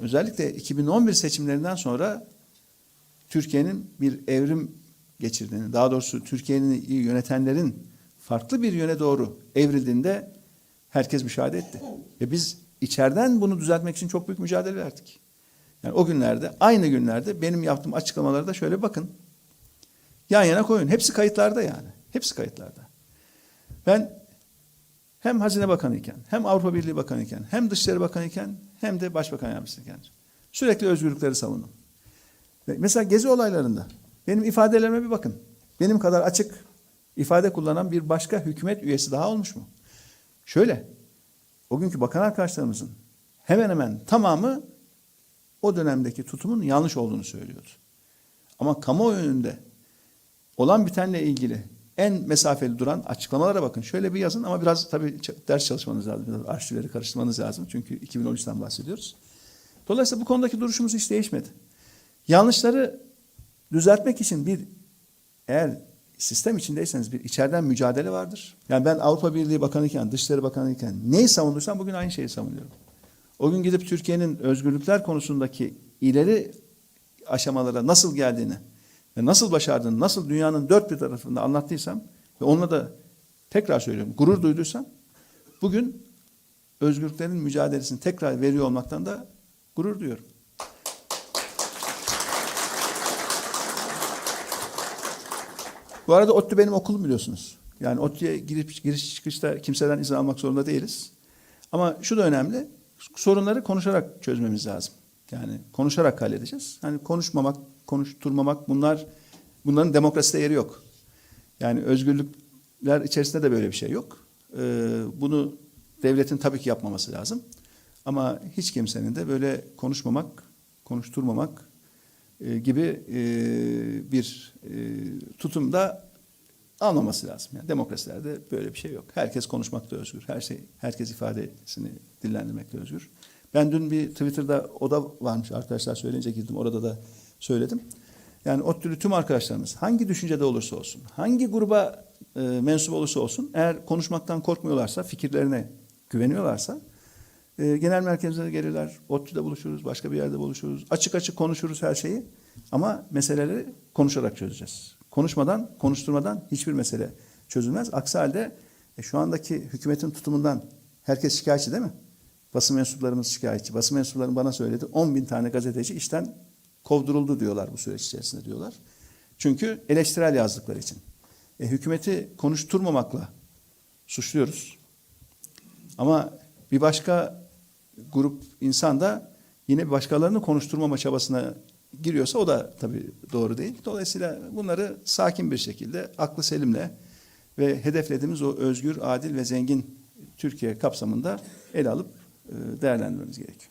Özellikle 2011 seçimlerinden sonra Türkiye'nin bir evrim geçirdiğini, daha doğrusu Türkiye'nin yönetenlerin farklı bir yöne doğru evrildiğinde herkes müşahede etti. Ve biz içeriden bunu düzeltmek için çok büyük mücadele verdik. Yani o günlerde, aynı günlerde benim yaptığım açıklamalara da şöyle bakın. Yan yana koyun. Hepsi kayıtlarda yani. Hepsi kayıtlarda. Ben hem Hazine Bakanı iken, hem Avrupa Birliği Bakanı iken, hem Dışişleri Bakanı iken, hem de Başbakan Yardımcısı iken sürekli özgürlükleri savundum. Mesela gezi olaylarında benim ifadelerime bir bakın. Benim kadar açık ifade kullanan bir başka hükümet üyesi daha olmuş mu? Şöyle, o günkü bakan arkadaşlarımızın hemen hemen tamamı o dönemdeki tutumun yanlış olduğunu söylüyordu. Ama kamuoyu önünde olan bitenle ilgili en mesafeli duran açıklamalara bakın. Şöyle bir yazın ama biraz tabii ders çalışmanız lazım. Biraz arşivleri karıştırmanız lazım. Çünkü 2013'ten bahsediyoruz. Dolayısıyla bu konudaki duruşumuz hiç değişmedi. Yanlışları düzeltmek için bir eğer sistem içindeyseniz bir içeriden mücadele vardır. Yani ben Avrupa Birliği Bakanı iken, Dışişleri Bakanı iken neyi savunursam bugün aynı şeyi savunuyorum. O gün gidip Türkiye'nin özgürlükler konusundaki ileri aşamalara nasıl geldiğini nasıl başardığını, nasıl dünyanın dört bir tarafında anlattıysam ve onunla da tekrar söylüyorum gurur duyduysam bugün özgürlüklerin mücadelesini tekrar veriyor olmaktan da gurur duyuyorum. Bu arada ODTÜ benim okulum biliyorsunuz. Yani ODTÜ'ye girip giriş çıkışta kimseden izin almak zorunda değiliz. Ama şu da önemli. Sorunları konuşarak çözmemiz lazım. Yani konuşarak halledeceğiz. Hani konuşmamak, konuşturmamak bunlar bunların demokraside yeri yok. Yani özgürlükler içerisinde de böyle bir şey yok. Ee, bunu devletin tabii ki yapmaması lazım. Ama hiç kimsenin de böyle konuşmamak, konuşturmamak e, gibi e, bir e, tutumda almaması lazım. Yani demokrasilerde böyle bir şey yok. Herkes konuşmakta özgür. Her şey, herkes ifadesini dillendirmekte özgür. Ben dün bir Twitter'da oda varmış arkadaşlar söyleyince girdim. Orada da söyledim. Yani ODTÜ'lü tüm arkadaşlarımız hangi düşüncede olursa olsun, hangi gruba e, mensup olursa olsun eğer konuşmaktan korkmuyorlarsa, fikirlerine güveniyorlarsa e, genel merkezlere gelirler. ODTÜ'de buluşuruz, başka bir yerde buluşuruz. Açık açık konuşuruz her şeyi. Ama meseleleri konuşarak çözeceğiz. Konuşmadan, konuşturmadan hiçbir mesele çözülmez. Aksi halde e, şu andaki hükümetin tutumundan herkes şikayetçi değil mi? Basın mensuplarımız şikayetçi. Basın mensupları bana söyledi. 10 bin tane gazeteci işten kovduruldu diyorlar bu süreç içerisinde diyorlar. Çünkü eleştirel yazdıkları için. E, hükümeti konuşturmamakla suçluyoruz. Ama bir başka grup insan da yine başkalarını konuşturmama çabasına giriyorsa o da tabii doğru değil. Dolayısıyla bunları sakin bir şekilde aklı selimle ve hedeflediğimiz o özgür, adil ve zengin Türkiye kapsamında ele alıp değerlendirmemiz gerekiyor.